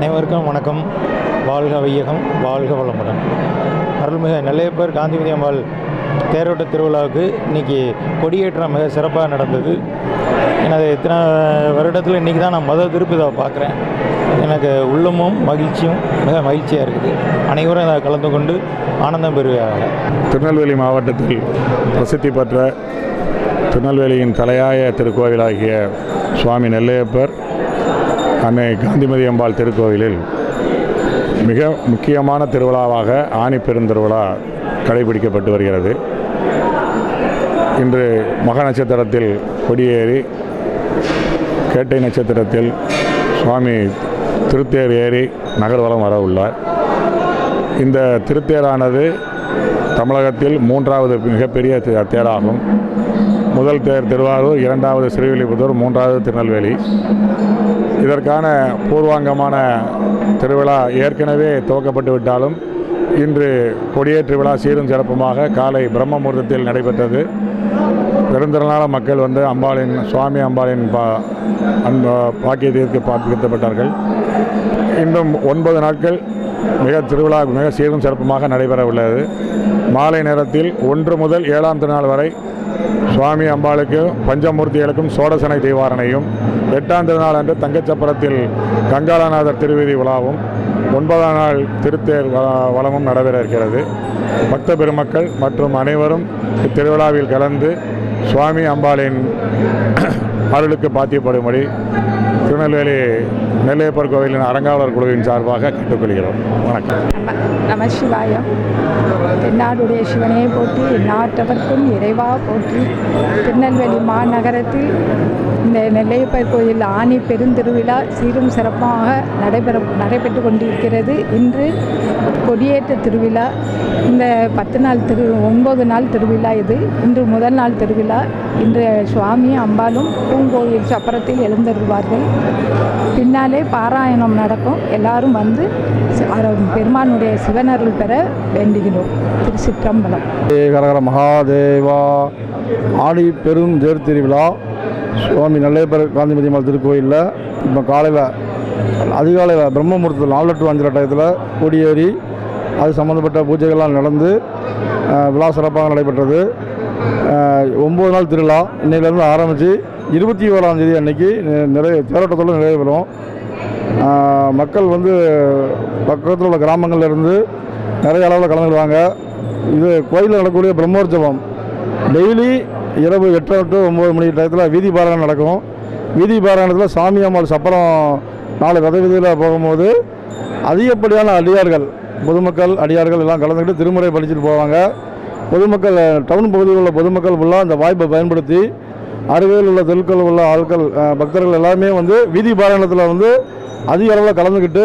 அனைவருக்கும் வணக்கம். வாழ்க வையகம் வாழ்க வளமுடன். அருள்மிகு நெல்லையப்பர் காந்திமதி அம்பாள் தேரோட்ட திருவிழாவுக்கு இன்றைக்கி கொடியேற்றம் மிக சிறப்பாக நடந்தது. எனது இத்தனை வருடத்தில் இன்றைக்கி தான் நான் முதல் திருப்பி இதை பார்க்குறேன். எனக்கு உள்ளமும் மகிழ்ச்சியும் மிக மகிழ்ச்சியாக இருக்குது. அனைவரும் இதை கலந்து கொண்டு ஆனந்தம் பெறுவாங்க திருநெல்வேலி மாவட்டத்தில் பிரசித்தி பெற்ற திருநெல்வேலியின் தலையாய திருக்கோவிலாகிய சுவாமி நெல்லையப்பர் அன்னை காந்திமதி அம்பாள் திருக்கோவிலில் மிக முக்கியமான திருவிழாவாக ஆணி பெருந்திருவிழா கடைபிடிக்கப்பட்டு வருகிறது. இன்று மக நட்சத்திரத்தில் கொடியேறி கேட்டை நட்சத்திரத்தில் சுவாமி திருத்தேர் ஏறி நகர்வலம் வர உள்ளார். இந்த திருத்தேரானது தமிழகத்தில் மூன்றாவது மிகப்பெரிய தேராகும். முதல் தேர் திருவாரூர் இரண்டாவது ஸ்ரீவில்லிபுத்தூர் மூன்றாவது திருநெல்வேலி. இதற்கான பூர்வாங்கமான திருவிழா ஏற்கனவே துவக்கப்பட்டு விட்டாலும் இன்று கொடியேற்று விழா சீரும் சிறப்புமாக காலை பிரம்ம முகூர்த்தத்தில் நடைபெற்றது. பெருந்திரளான மக்கள் வந்து அம்பாளின் சுவாமி அம்பாளின் பா அன்ப பாக்கியத்திற்கு பார்க்கப்பட்டார்கள் இன்னும் ஒன்பது நாட்கள் மிக திருவிழா மிக சீரும் சிறப்புமாக நடைபெற உள்ளது. மாலை நேரத்தில் ஒன்று முதல் ஏழாம் திருநாள் வரை சுவாமி அம்பாளுக்கு பஞ்சமூர்த்திகளுக்கும் சோடசனை தீவாரணையும் எட்டாம் திருநாள் அன்று தங்கச்சப்பரத்தில் கங்காளநாதர் திருவிதி விழாவும் ஒன்பதாம் நாள் திருத்தேர் வளமும் நடைபெற இருக்கிறது. பக்த பெருமக்கள் மற்றும் அனைவரும் இத்திருவிழாவில் கலந்து சுவாமி அம்பாளின் அருளுக்கு பாத்தியப்படும்படி திருநெல்வேலி நெல்லையப்பர் கோவிலின் அறங்காவலர் குழுவின் சார்பாக கேட்டுக்கொள்கிறோம். வணக்கம். நம நம சிவாயம் தென்னாடுடைய சிவனையை போற்றி நாட்டவர்க்கும் இறைவா போற்றி திருநெல்வேலி மாநகரத்தில் இந்த நெல்லையப்பர் கோயில் ஆணி பெருந்திருவிழா சீரும் சிறப்பாக நடைபெற நடைபெற்று கொண்டிருக்கிறது. இன்று கொடியேற்ற திருவிழா. இந்த பத்து நாள் திரு ஒன்பது நாள் திருவிழா இது. இன்று முதல் நாள் திருவிழா. இன்று சுவாமி அம்பாலும் பூங்கோயில் சப்பரத்தில் எழுந்தருள்வார்கள் பின்னாலே பாராயணம் நடக்கும். எல்லாரும் வந்து பெருமானுடைய சிவனருள் பெற வேண்டுகிறோம். திருச்சிற்றம்பலம் கரகர மகாதேவா. ஆடி பெரும் தேர் திருவிழா. சுவாமி நல்லேபர் காந்திமதி அம்மாள் திருக்கோயிலில். இப்போ காலையில் அதிகாலையில் பிரம்ம முகூர்த்தத்தில் நாலு டு அஞ்சு டயத்தில் கொடியேறி அது சம்மந்தப்பட்ட பூஜைகள்லாம் நடந்து விழா சிறப்பாக நடைபெற்றது. ஒம்பது நாள் திருவிழா. இன்னையிலேருந்து ஆரம்பித்து இருபத்தி ஓராம் தேதி அன்னைக்கு நிறைய தேரோட்டத்தோடு நிறைவேறும் மக்கள் வந்து பக்கத்தில் உள்ள கிராமங்கள்லேருந்து நிறைய அளவில் கலந்துடுவாங்க இது கோயிலில் நடக்கக்கூடிய பிரம்மோற்சவம். டெய்லி இரவு எட்டு டு ஒம்பது மணி டயத்தில் வீதி பாராயணம் நடக்கும். வீதி பாராயணத்தில் சாமி அம்மாள் சப்பரம் நாலு ரத வீதியில் போகும்போது அதிகப்படியான அடியார்கள் பொதுமக்கள் அடியார்கள் எல்லாம் கலந்துக்கிட்டு திருமுறை படிச்சுட்டு போவாங்க. பொதுமக்கள் டவுன் பகுதியில் உள்ள பொதுமக்கள் ஃபுல்லாக அந்த வாய்ப்பை பயன்படுத்தி அருகில் உள்ள தெருக்கள் உள்ள ஆட்கள் பக்தர்கள் எல்லாமே வந்து வீதி பாராயணத்தில் வந்து அதிக அளவில் கலந்துக்கிட்டு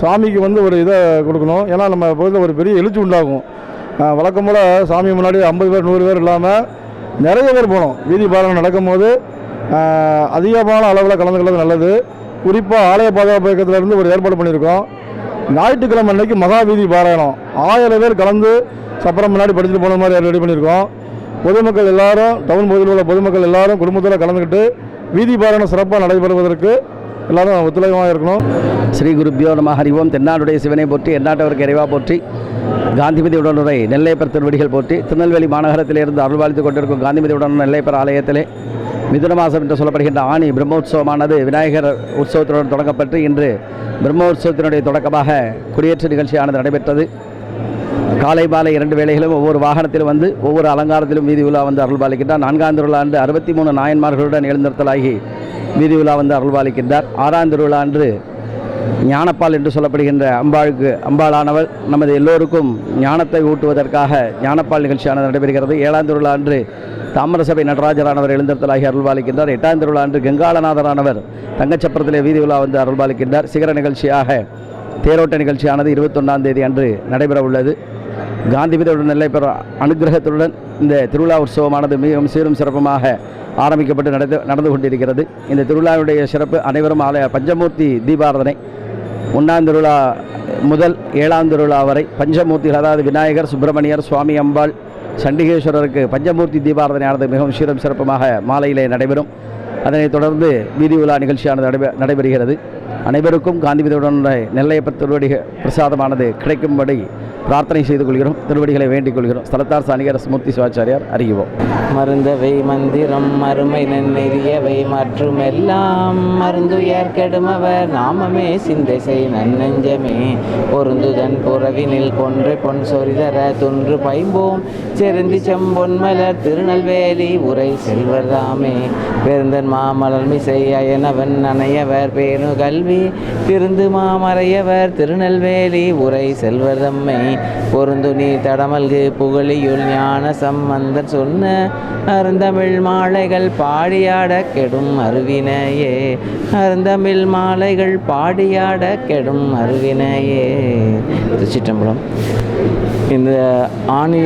சாமிக்கு வந்து ஒரு இதை கொடுக்கணும். ஏன்னா நம்ம பகுதியில் ஒரு பெரிய எழுச்சி உண்டாகும். வழக்கம் போல் சாமி முன்னாடி ஐம்பது பேர் நூறு பேர் இல்லாமல் நிறைய பேர் போகணும். வீதி பாராயணம் நடக்கும்போது அதிகமான அளவில் கலந்துக்கிறது நல்லது. குறிப்பாக ஆலய பாதுகாப்பு இயக்கத்திலேருந்து ஒரு ஏற்பாடு பண்ணியிருக்கோம். ஞாயிற்றுக்கிழமை அன்னைக்கு மகா வீதி பாராயணம். ஆயிரம் பேர் கலந்து சப்பரம் முன்னாடி படிச்சுட்டு போன மாதிரி ரெடி பண்ணியிருக்கோம். பொதுமக்கள் எல்லாரும் டவுன் பகுதியில் உள்ள பொதுமக்கள் எல்லாரும் குடும்பத்தில் கலந்துக்கிட்டு வீதி பாரணம் சிறப்பாக நடைபெறுவதற்கு எல்லாரும் ஒத்துழைப்பாக இருக்கணும். ஸ்ரீ குருபியோ நம ஹரிவோம் தென்னாடுடைய சிவனை போற்றி எந்நாட்டவருக்கு இறைவா போற்றி காந்திமதி உடனுரை நெல்லையப்பர் திருவடிகள் போற்றி திருநெல்வேலி மாநகரத்திலிருந்து அருள்வாழ்த்து கொண்டிருக்கும் காந்திமதி உடன் நெல்லையப்பர் ஆலயத்திலே மிதுன மாதம் என்று சொல்லப்படுகின்ற ஆணி பிரம்மோற்சவமானது விநாயகர் உற்சவத்துடன் தொடங்கப்பட்டு இன்று பிரம்மோற்சவத்தினுடைய தொடக்கமாக குடியேற்ற நிகழ்ச்சியானது நடைபெற்றது. காலை மாலை இரண்டு வேளைகளும் ஒவ்வொரு வாகனத்திலும் வந்து ஒவ்வொரு அலங்காரத்திலும் வீதி உலா வந்து அருள்பாலிக்கின்றார் நான்காம் திருவிழா ஆண்டு அறுபத்தி மூணு நாயன்மார்களுடன் எழுந்தருத்தலாகி வீதி உலா வந்து அருள்பாலிக்கின்றார் ஆறாம் திருவிழா அன்று ஞானப்பால் என்று சொல்லப்படுகின்ற அம்பாளுக்கு அம்பாளானவர் நமது எல்லோருக்கும் ஞானத்தை ஊட்டுவதற்காக ஞானப்பால் நிகழ்ச்சியானது நடைபெறுகிறது. ஏழாம் திருவிழா அன்று தாமிரசபை நடராஜரானவர் எழுந்தருத்தலாகி அருள்பாலிக்கின்றார் எட்டாம் திருவிழா அன்று கங்காளநாதரானவர் தங்கச்சப்பரத்திலே வீதி உலா வந்து அருள்பாலிக்கின்றார் சிகர நிகழ்ச்சியாக தேரோட்ட நிகழ்ச்சியானது இருபத்தொன்னாம் தேதி அன்று நடைபெற உள்ளது காந்திமீதோட நெல்லை பெற அனுகிரகத்துடன் இந்த திருவிழா உற்சவமானது மிகவும் சீரும் சிறப்புமாக ஆரம்பிக்கப்பட்டு நடந்து நடந்து கொண்டிருக்கிறது. இந்த திருவிழாவுடைய சிறப்பு அனைவரும் ஆலய பஞ்சமூர்த்தி தீபாரதனை. ஒன்றாம் திருவிழா முதல் ஏழாம் திருவிழா வரை பஞ்சமூர்த்திகள் அதாவது விநாயகர் சுப்பிரமணியர் சுவாமி அம்பாள் சண்டிகேஸ்வரருக்கு பஞ்சமூர்த்தி தீபாரதனையானது மிகவும் சீரும் சிறப்புமாக மாலையிலே நடைபெறும். அதனைத் தொடர்ந்து வீதி உலா நிகழ்ச்சியானது நடைபெ நடைபெறுகிறது. அனைவருக்கும் காந்திமதியுடன் நெல்லையப்பர் பிரசாதமானது கிடைக்கும்படி பிரார்த்தனை செய்து கொள்கிறோம். திருவடிகளை வேண்டிக் கொள்கிறோம். ஸ்தலத்தார் சாணிகர ஸ்மூர்த்தி சிவாச்சாரியார் அறிவோம் மருந்தவை மந்திரம் மறுமை நன்னெறியவை மற்றும் எல்லாம் மருந்துயர் கெடுமவர். நாமமே சிந்தை செய் நன்னெஞ்சமே. பொருந்துதன் புறவினில் கொன்று பொன் சொரிதர துன்று பைம்போம். செருந்தி செம்பொன் மலர் திருநெல்வேலி உரை செல்வர்தாமே பெருந்தன் மாமலர் மிசை அயனவன் அணையவர் பேணு கல்வி திருந்து மாமறையவர் திருநெல்வேலி உரை செல்வர்தம்மை பொருந்துணி நீ தடமல்கு புகழியுள் ஞான சம்பந்தர் சொன்ன அருந்தமிழ் மாலைகள் பாடியாட கெடும் அருவினையே. அருந்தமிழ் மாலைகள் பாடியாட கெடும் அருவினையே. திருச்சிற்றம்பலம். இந்த ஆணி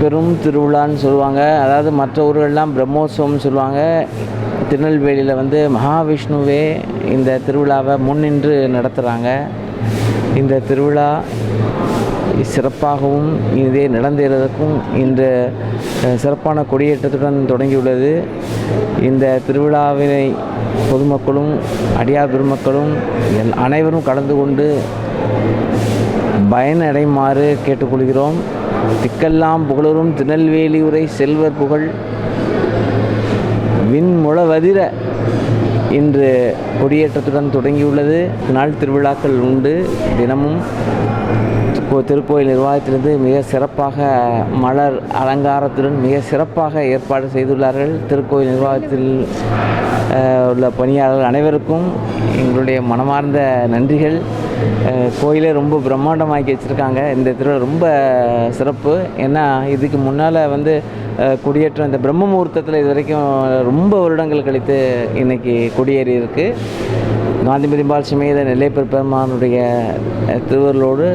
பெரும் திருவிழான்னு சொல்லுவாங்க. அதாவது மற்ற ஊர்கள்லாம் பிரம்மோத்சவம்னு சொல்லுவாங்க. திருநெல்வேலியில் வந்து மகாவிஷ்ணுவே இந்த திருவிழாவை முன்னின்று நடத்துகிறாங்க இந்த திருவிழா சிறப்பாகவும் இதே நடந்தேறதற்கும் இந்த சிறப்பான கொடியேற்றத்துடன் தொடங்கியுள்ளது. இந்த திருவிழாவினை பொதுமக்களும் அடியார் பெருமக்களும் எல் அனைவரும் கலந்து கொண்டு பயனடைமாறு கேட்டுக்கொள்கிறோம். திக்கெல்லாம் புகழரும் திருநெல்வேலி உரை செல்வர் புகழ். விண்முழவதிர இன்று கொடியேற்றத்துடன் தொடங்கியுள்ளது. நாள் திருவிழாக்கள் உண்டு. தினமும் திருக்கோயில் நிர்வாகத்திலிருந்து மிக சிறப்பாக மலர் அலங்காரத்துடன் மிக சிறப்பாக ஏற்பாடு செய்துள்ளார்கள். திருக்கோயில் நிர்வாகத்தில் உள்ள பணியாளர்கள் அனைவருக்கும் எங்களுடைய மனமார்ந்த நன்றிகள். கோயிலே ரொம்ப பிரம்மாண்டமாக்கி வச்சுருக்காங்க. இந்த திருவிழா ரொம்ப சிறப்பு. ஏன்னா இதுக்கு முன்னால் வந்து குடியேற்றம் கொடியேற்றம் இந்த பிரம்ம முகூர்த்தத்தில் இது வரைக்கும் ரொம்ப வருடங்கள் கழித்து இன்றைக்கி கொடியேறி இருக்குது காந்திமதி பால் சுமேத நெல்லைப்பர் பெருமானுடைய திருவருளோடு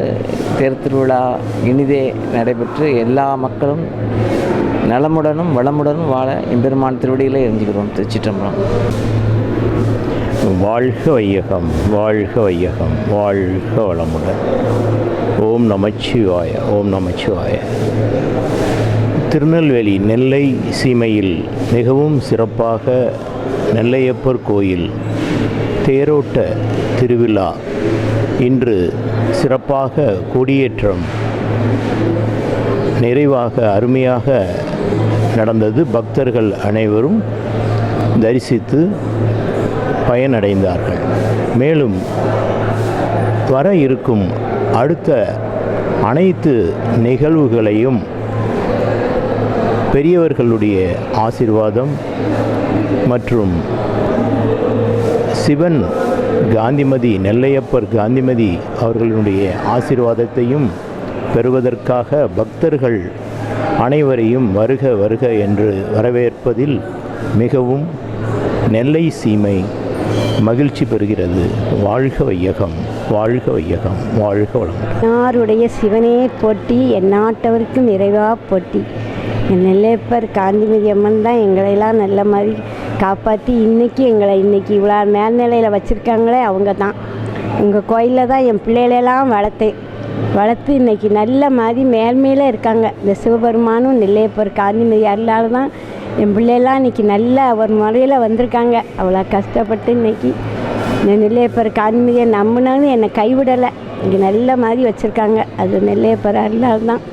தேர் திருவிழா இனிதே நடைபெற்று எல்லா மக்களும் நலமுடனும் வளமுடனும் வாழ எம்பெருமான் திருவடியிலே எரிஞ்சுக்கிறோம் திருச்சிற்றம்பலம். வாழ்க வையகம் வாழ்க வையகம் வாழ்க வளமுடன். ஓம் நமச்சிவாய ஓம் நமச்சிவாய. திருநெல்வேலி நெல்லை சீமையில் மிகவும் சிறப்பாக நெல்லையப்பர் கோயில் தேரோட்ட திருவிழா இன்று சிறப்பாக கொடியேற்றம் நிறைவாக அருமையாக நடந்தது. பக்தர்கள் அனைவரும் தரிசித்து பயனடைந்தார்கள். மேலும் வர இருக்கும் அடுத்த அனைத்து நிகழ்வுகளையும் பெரியவர்களுடைய ஆசிர்வாதம் மற்றும் சிவன் காந்திமதி நெல்லையப்பர் காந்திமதி அவர்களுடைய ஆசீர்வாதத்தையும் பெறுவதற்காக பக்தர்கள் அனைவரையும் வருக வருக என்று வரவேற்பதில் மிகவும் நெல்லை சீமை மகிழ்ச்சி பெறுகிறது. வாழ்க வையகம் வாழ்க வையகம் வாழ்க வளம் யாருடைய சிவனே போட்டி என் நாட்டவருக்கும் நிறைவாக போட்டி நெல்லையப்பர் காந்திமதி அம்மன் தான் எங்களையெல்லாம் நல்ல மாதிரி காப்பாற்றி இன்றைக்கி எங்களை இன்னைக்கு இவ்வளோ மேல்நிலையில் வச்சுருக்காங்களே அவங்க தான். உங்கள் கோயிலில் தான் என் பிள்ளைகளெல்லாம் வளர்த்தேன் வளர்த்து இன்றைக்கி நல்ல மாதிரி மேல்மையில் இருக்காங்க. இந்த சிவபெருமானும் நெல்லையப்பர் காந்திமதி அருளால் தான் என் பிள்ளையெல்லாம் இன்றைக்கி நல்ல ஒரு முறையில் வந்திருக்காங்க. அவ்வளோ கஷ்டப்பட்டு இன்னைக்கு இந்த நெல்லையப்பர் காந்திமதியை நம்பினாலும் என்னை கைவிடலை. இங்கே நல்ல மாதிரி வச்சுருக்காங்க. அது நெல்லையப்பர் அருளால் தான்.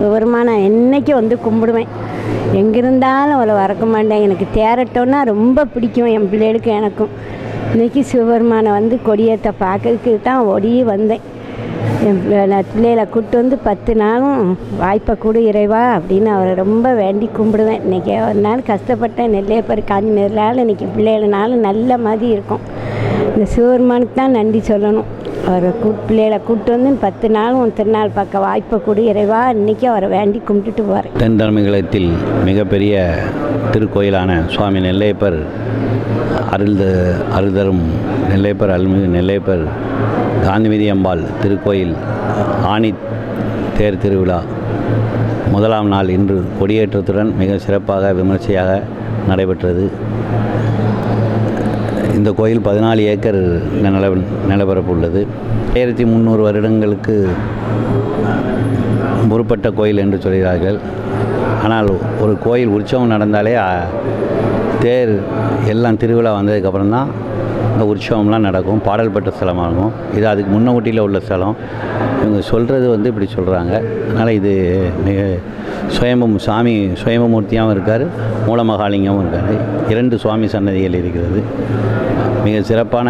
சிவபெருமானை என்றைக்கும் வந்து கும்பிடுவேன். எங்கே இருந்தாலும் அவளை வரக்க மாட்டேன். எனக்கு தேரட்டோன்னா ரொம்ப பிடிக்கும் என் பிள்ளைகளுக்கும் எனக்கும். இன்றைக்கி சிவபெருமானை வந்து கொடியேற்ற பார்க்கறதுக்கு தான் ஓடியே வந்தேன். என் பிள்ளை- பிள்ளைகளை கூப்பிட்டு வந்து பத்து நாளும் வாய்ப்பை கொடு இறைவா அப்படின்னு அவரை ரொம்ப வேண்டி கும்பிடுவேன். இன்றைக்கி ஒரு நாள் கஷ்டப்பட்டேன். நெல்லையப்பர் காஞ்சி நெல்லால் இன்றைக்கி பிள்ளைகளனாலும் நல்ல மாதிரி இருக்கும். இந்த சிவபெருமானுக்கு தான் நன்றி சொல்லணும். அவரை கூ பிள்ளைகளை கூப்பிட்டு வந்து பத்து நாளும் திருநாள் பார்க்க வாய்ப்பை கொடு இறைவா இன்றைக்கி அவரை வேண்டி கும்பிட்டுட்டு போகிறேன் தென்தமிழகத்தில் மிகப்பெரிய திருக்கோயிலான சுவாமி நெல்லையப்பர் அருள் அருள்தரும் நெல்லையப்பர் அருள்மிகு நெல்லையப்பர் காந்திமதி அம்பாள் திருக்கோயில் ஆணி தேர் திருவிழா முதலாம் நாள் இன்று கொடியேற்றத்துடன் மிக சிறப்பாக விமர்சையாக நடைபெற்றது. இந்த கோயில் பதினாலு ஏக்கர் நில நிலப்பரப்பு உள்ளது. ஆயிரத்தி முந்நூறு வருடங்களுக்கு முற்பட்ட கோயில் என்று சொல்கிறார்கள். ஆனால் ஒரு கோயில் உற்சவம் நடந்தாலே தேர் எல்லாம் திருவிழா வந்ததுக்கப்புறம் தான் அந்த உற்சவம்லாம் நடக்கும் பாடல் பெற்ற ஸ்தலமாக இருக்கும் இது அதுக்கு முன்னோட்டியில் உள்ள ஸ்தலம். இவங்க சொல்கிறது வந்து இப்படி சொல்கிறாங்க அதனால் இது மிக சுயம்பம் சாமி சுயம்பமூர்த்தியாகவும் இருக்கார் மூலமகாலிங்கமும் இருக்கார். இரண்டு சுவாமி சன்னதிகள் இருக்கிறது. மிக சிறப்பான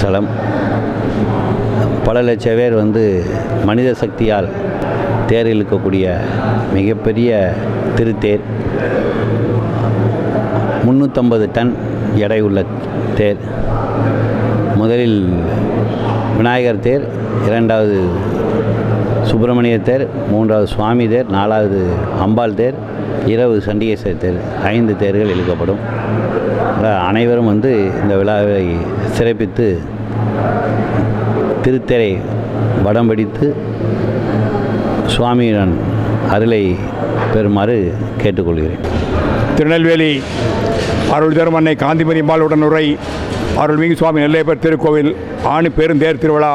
ஸ்தலம். பல லட்ச பேர் வந்து மனித சக்தியால் தேர் இழுக்கக்கூடிய மிகப்பெரிய திருத்தேர். முந்நூற்றம்பது டன் எடை உள்ள தேர். முதலில் விநாயகர் தேர் இரண்டாவது சுப்பிரமணிய தேர் மூன்றாவது சுவாமி தேர் நாலாவது அம்பாள் தேர் இரவு சண்டிகேஸ்வரர் தேர் ஐந்து தேர்கள் இழுக்கப்படும். அனைவரும் வந்து இந்த விழாவை சிறப்பித்து திருத்தேரை வடம் பிடித்து சுவாமியுடன் அருளை பெறுமாறு கேட்டுக்கொள்கிறேன். திருநெல்வேலி அருள் தரும் அன்னை காந்திமதி அம்பாளுடன் உரை. அருள்மிகு சுவாமி நெல்லையப்பர் திருக்கோவில் ஆணி பெருந்தேர் திருவிழா.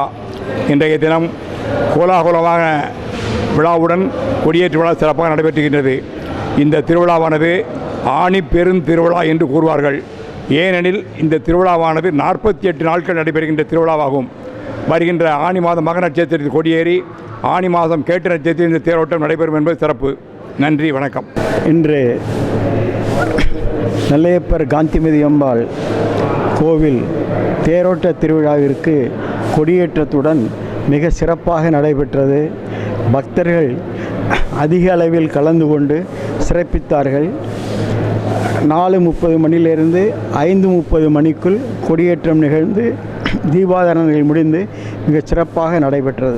இன்றைய தினம் கோலாகலமாக விழாவுடன் கொடியேற்று விழா சிறப்பாக நடைபெற்றுகின்றது. இந்த திருவிழாவானது ஆணி பெருந்திருவிழா என்று கூறுவார்கள். ஏனெனில் இந்த திருவிழாவானது நாற்பத்தி எட்டு நாட்கள் நடைபெறுகின்ற திருவிழாவாகும். வருகின்ற ஆணி மாதம் மக நட்சத்திரத்தில் கொடியேறி ஆணி மாதம் கேட்டு நட்சத்திரத்தில் இந்த தேரோட்டம் நடைபெறும் என்பது சிறப்பு. நன்றி வணக்கம். இன்று நெல்லையப்பர் காந்திமதி அம்பாள் கோவில் தேரோட்ட திருவிழாவிற்கு கொடியேற்றத்துடன் மிக சிறப்பாக நடைபெற்றது. பக்தர்கள் அதிக அளவில் கலந்து கொண்டு சிறப்பித்தார்கள். நாலு முப்பது மணியிலிருந்து ஐந்து முப்பது மணிக்குள் கொடியேற்றம் நிகழ்ந்து தீபாதாரணங்கள் முடிந்து மிகச் சிறப்பாக நடைபெற்றது.